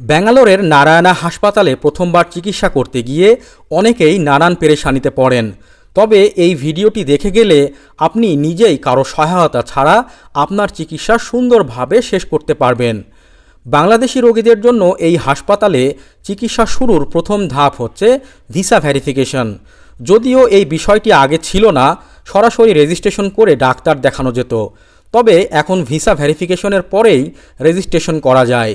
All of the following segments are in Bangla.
ব্যাঙ্গালোরের নারায়ণা হাসপাতালে প্রথমবার চিকিৎসা করতে গিয়ে অনেকেই নানান পেরেশানিতে পড়েন। তবে এই ভিডিওটি দেখে গেলে আপনি নিজেই কারও সহায়তা ছাড়া আপনার চিকিৎসা সুন্দরভাবে শেষ করতে পারবেন। বাংলাদেশি রোগীদের জন্য এই হাসপাতালে চিকিৎসা শুরুর প্রথম ধাপ হচ্ছে ভিসা ভেরিফিকেশন। যদিও এই বিষয়টি আগে ছিল না, সরাসরি রেজিস্ট্রেশন করে ডাক্তার দেখানো যেত। তবে এখন ভিসা ভেরিফিকেশনের পরেই রেজিস্ট্রেশন করা যায়।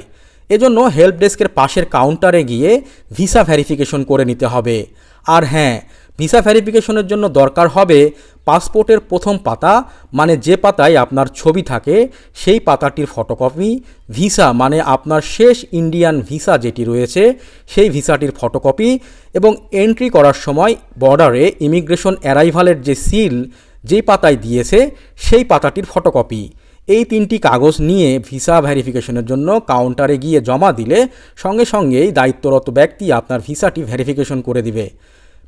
এজন্য হেল্প ডেস্কের পাশের কাউন্টারে গিয়ে ভিসা ভেরিফিকেশন করে নিতে হবে। আর হ্যাঁ ভিসা ভেরিফিকেশনের জন্য দরকার হবে পাসপোর্টের প্রথম পাতা মানে যে পাতায় আপনার ছবি থাকে, সেই পাতাটির ফটোকপি ভিসা মানে আপনার শেষ ইন্ডিয়ান ভিসা যেটি রয়েছে, সেই ভিসাটির ফটোকপি এবং এন্ট্রি করার সময় বর্ডারে ইমিগ্রেশন অ্যারাইভালের যে সিল যেই পাতায় দিয়েছে, সেই পাতাটির ফটোকপি এই তিনটি কাগজ নিয়ে ভিসা ভেরিফিকেশনের জন্য কাউন্টারে গিয়ে জমা দিলে সঙ্গে সঙ্গেই দায়িত্বরত ব্যক্তি আপনার ভিসাটি ভেরিফিকেশন করে দিবে।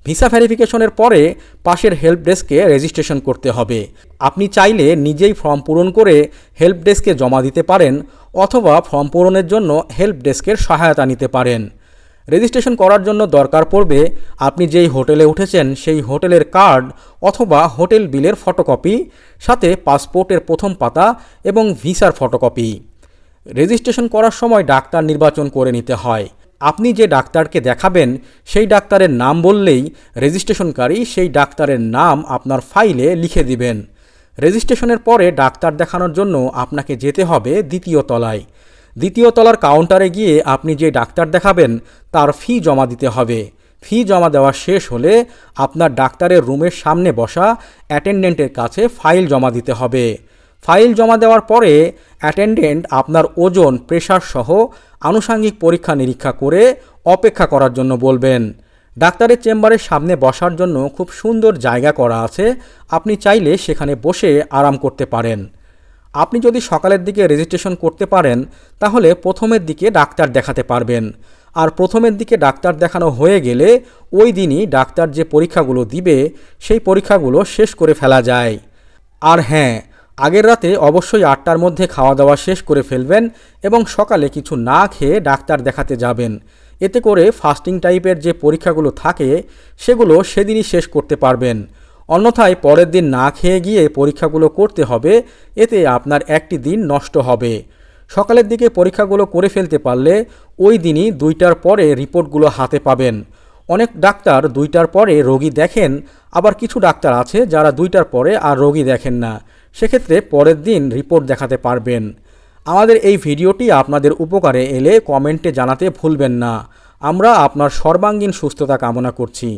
ভিসা ভেরিফিকেশনের পরে পাশের হেল্প ডেস্কে রেজিস্ট্রেশন করতে হবে। আপনি চাইলে নিজেই ফর্ম পূরণ করে হেল্প ডেস্কে জমা দিতে পারেন অথবা ফর্ম পূরণের জন্য হেল্প ডেস্কের সহায়তা নিতে পারেন। রেজিস্ট্রেশন করার জন্য দরকার পড়বে আপনি যেই হোটেলে উঠেছেন সেই হোটেলের কার্ড অথবা হোটেল বিলের ফটোকপি, সাথে পাসপোর্টের প্রথম পাতা এবং ভিসার ফটোকপি। রেজিস্ট্রেশন করার সময় ডাক্তার নির্বাচন করে নিতে হয়। আপনি যে ডাক্তারকে দেখাবেন, সেই ডাক্তারের নাম বললেই রেজিস্ট্রেশনকারী সেই ডাক্তারের নাম আপনার ফাইলে লিখে দিবেন। রেজিস্ট্রেশনের পরে ডাক্তার দেখানোর জন্য আপনাকে যেতে হবে দ্বিতীয় তলায়। দ্বিতীয় তলার কাউন্টারে গিয়ে আপনি যে ডাক্তার দেখাবেন, তার ফি জমা দিতে হবে। ফি জমা দেওয়া শেষ হলে আপনার ডাক্তারের রুমের সামনে বসা অ্যাটেন্ডেন্টের কাছে ফাইল জমা দিতে হবে। ফাইল জমা দেওয়ার পরে অ্যাটেন্ডেন্ট আপনার ওজন, প্রেশার সহ আনুষাঙ্গিক পরীক্ষা নিরীক্ষা করে অপেক্ষা করার জন্য বলবেন। ডাক্তারের চেম্বারের সামনে বসার জন্য খুব সুন্দর জায়গা করা আছে। আপনি চাইলে সেখানে বসে আরাম করতে পারেন। আপনি যদি সকালের দিকে রেজিস্ট্রেশন করতে পারেন, তাহলে প্রথমের দিকে ডাক্তার দেখাতে পারবেন। আর প্রথমের দিকে ডাক্তার দেখানো হয়ে গেলে, ওই দিনই ডাক্তার যে পরীক্ষাগুলো দিবে, সেই পরীক্ষাগুলো শেষ করে ফেলা যায়। আর হ্যাঁ আগের রাতে অবশ্যই আটটার মধ্যে খাওয়া দাওয়া শেষ করে ফেলবেন এবং সকালে কিছু না খেয়ে ডাক্তার দেখাতে যাবেন। এতে করে ফাস্টিং টাইপের যে পরীক্ষাগুলো থাকে, সেগুলো সেদিনই শেষ করতে পারবেন। অন্যথায় পরের দিন না খেয়ে গিয়ে পরীক্ষাগুলো করতে হবে, এতে আপনার একটি দিন নষ্ট হবে। সকালের দিকে পরীক্ষাগুলো করে ফেলতে পারলে ওই দিনই দুইটার পরে রিপোর্টগুলো হাতে পাবেন। অনেক ডাক্তার দুইটার পরে রোগী দেখেন, আবার কিছু ডাক্তার আছে যারা দুইটার পরে আর রোগী দেখেন না। সেক্ষেত্রে পরের দিন রিপোর্ট দেখাতে পারবেন। আমাদের এই ভিডিওটি আপনাদের উপকারে এলে কমেন্টে জানাতে ভুলবেন না। আমরা আপনার সর্বাঙ্গীন সুস্থতা কামনা করছি।